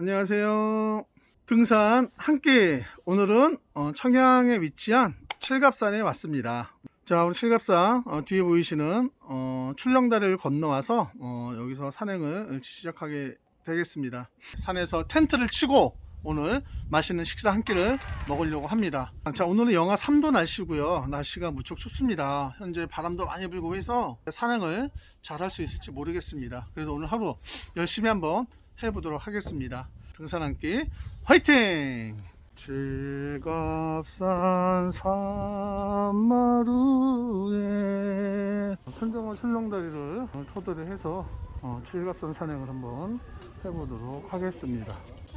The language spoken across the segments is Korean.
안녕하세요. 등산 함께 오늘은 어, 청양에 위치한 칠갑산에 왔습니다. 자, 우리 칠갑산 어, 뒤에 보이시는 어, 출렁다리를 건너와서 어, 여기서 산행을 시작하게 되겠습니다. 산에서 텐트를 치고 오늘 맛있는 식사 한 끼를 먹으려고 합니다. 자, 오늘은 영하 3도 날씨고요. 날씨가 무척 춥습니다. 현재 바람도 많이 불고 해서 산행을 잘 할 수 있을지 모르겠습니다. 그래서 오늘 하루 열심히 한번 해보도록 하겠습니다. 등산 함께 화이팅! 즐겁산 산마루에 천정원 출렁다리를 토대로 해서 어, 칠갑산 산행을 한번 해보도록 하겠습니다.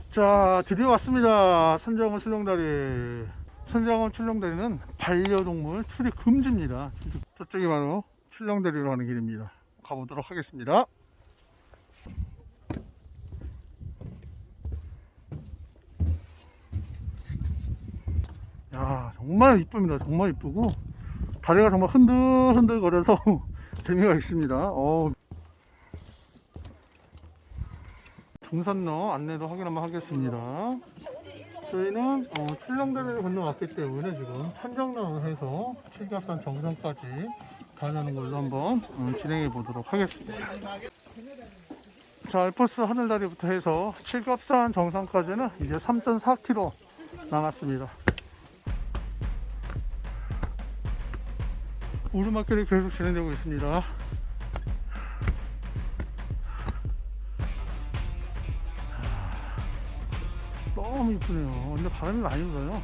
자, 드디어 왔습니다. 천정원 출렁다리. 천정원 출렁다리는 반려동물 출입 금지입니다. 저쪽이 바로 출렁다리로 가는 길입니다. 가보도록 하겠습니다. 야 정말 이쁩니다. 정말 이쁘고 다리가 정말 흔들흔들 거려서 재미가 있습니다. 어. 등산로 안내도 확인 한번 하겠습니다. 저희는 어, 출렁다리를 건너왔기 때문에 지금 천정로를 해서 칠갑산 정상까지 가는 걸로 한번 어, 진행해 보도록 하겠습니다. 자 알프스 하늘다리부터 해서 칠갑산 정상까지는 이제 3.4km 남았습니다 오르막길이 계속 진행되고 있습니다. 너무 이쁘네요. 근데 바람이 많이 불어요.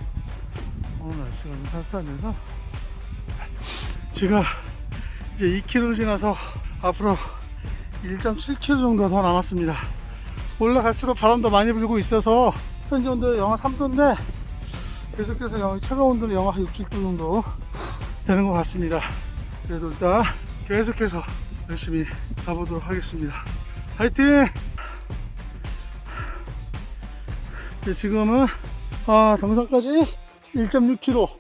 오늘 날씨가 좀 쌀쌀해서 제가 이제 2km 지나서 앞으로 1.7km 정도 더 남았습니다. 올라갈수록 바람도 많이 불고 있어서 현재 온도 영하 3도인데 계속해서 영하, 최고 온도는 영하 6, 7도 정도 되는 것 같습니다. 그래도 일단 계속해서 열심히 가보도록 하겠습니다. 화이팅! 네, 지금은 아, 정상까지 1.6km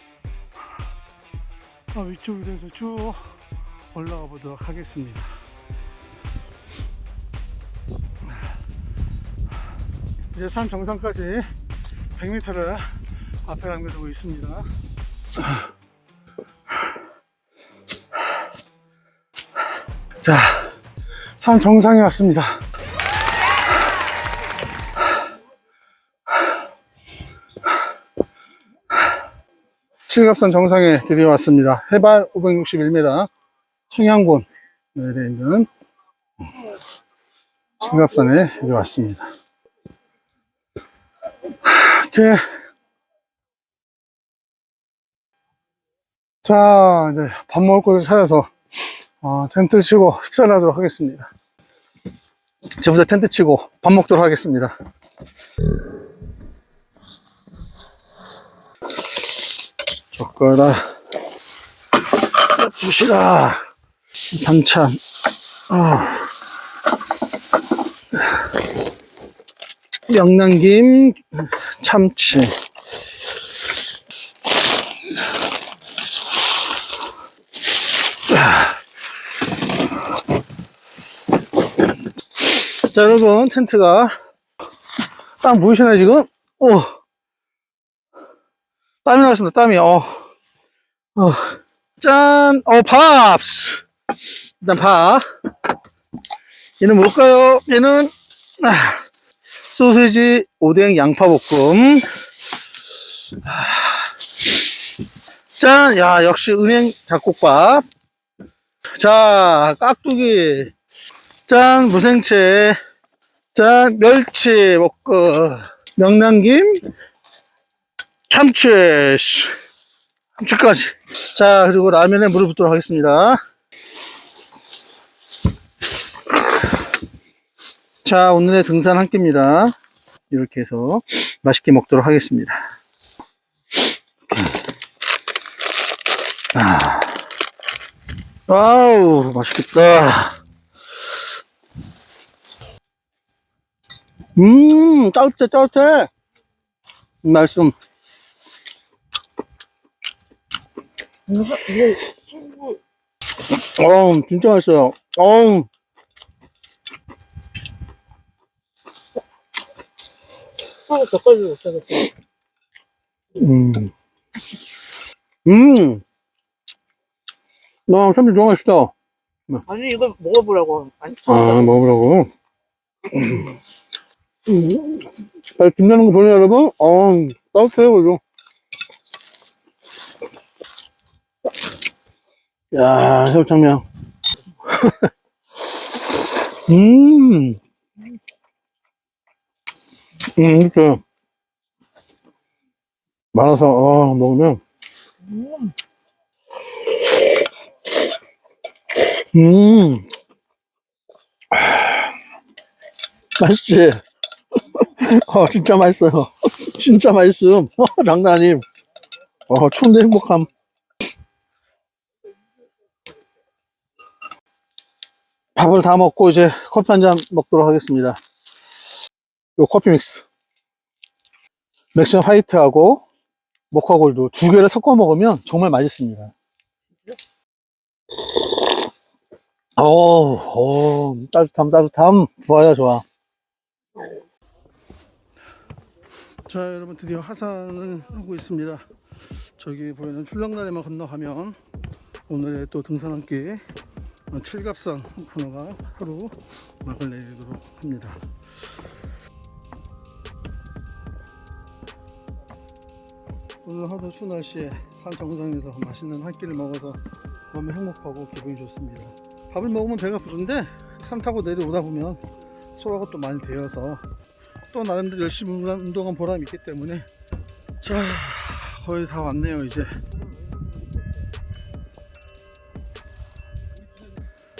아, 위쪽으로 해서 쭉 올라가 보도록 하겠습니다. 이제 산 정상까지 100m를 앞에 남겨두고 있습니다. 자, 산 정상에 왔습니다. 칠갑산 정상에 드디어 왔습니다. 해발 561m, 청양군에 있는 칠갑산에 이제 왔습니다. 이제 자, 이제 밥 먹을 곳을 찾아서 어, 텐트 치고 식사를 하도록 하겠습니다. 지금부터 텐트 치고 밥 먹도록 하겠습니다. 젓가락, 부시다, 반찬, 어. 명란김, 참치, 자, 여러분, 텐트가 땀 보이시나요, 지금? 오. 땀이 나왔습니다, 땀이, 어. 어. 짠! 어, 팝스! 일단 밥. 얘는 뭘까요? 얘는, 아, 소세지, 오뎅, 양파볶음. 아. 짠! 야, 역시 은행 잡곡밥. 자, 깍두기. 짠, 무생채. 짠, 멸치 먹고, 명란김, 참치, 씨, 참치까지. 자, 그리고 라면에 물을 붓도록 하겠습니다. 자, 오늘의 등산 한 끼입니다. 이렇게 해서 맛있게 먹도록 하겠습니다. 아. 와우, 맛있겠다. 음, 따뜻해, 따뜻해. 말씀. 어우, 진짜 맛있어요. 어우. 못 하겠어. 음. 음. 나 참치 너무 맛있다. 아니, 이거 먹어보라고. 안 아, 처음 먹으라고. 음. 빨리 빛나는 거 보내요, 여러분. 어, 따뜻해요, 그죠? 야, 새우탕면. 음. 음, 그쵸. 말아서, 어, 먹으면, 음, 음. 맛있지? 어, 진짜 맛있어요. 진짜 맛있음. 어, 장난 아님. 어, 추운데 행복함. 밥을 다 먹고 이제 커피 한 잔 먹도록 하겠습니다. 요 커피 믹스. 맥심 화이트하고 모카 골드 두 개를 섞어 먹으면 정말 맛있습니다. 오, 오, 따뜻함, 따뜻함. 좋아요, 좋아. 자, 여러분, 드디어 하산을 하고 있습니다. 저기 보이는 출렁다리만 건너가면 오늘의 또 등산 함께 칠갑산 코너가 하루 막을 내리도록 합니다. 오늘 하루 추운 날씨에 산 정상에서 맛있는 한 끼를 먹어서 너무 행복하고 기분이 좋습니다. 밥을 먹으면 배가 부른데 산 타고 내려오다 보면 소화가 또 많이 되어서 또 나름대로 열심히 운동한 보람이 있기 때문에 자 거의 다 왔네요 이제.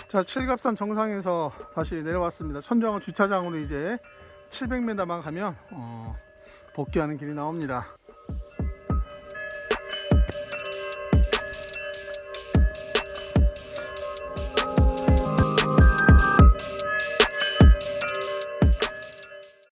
자 칠갑산 정상에서 다시 내려왔습니다. 천정원 주차장으로 이제 700m만 가면 어, 복귀하는 길이 나옵니다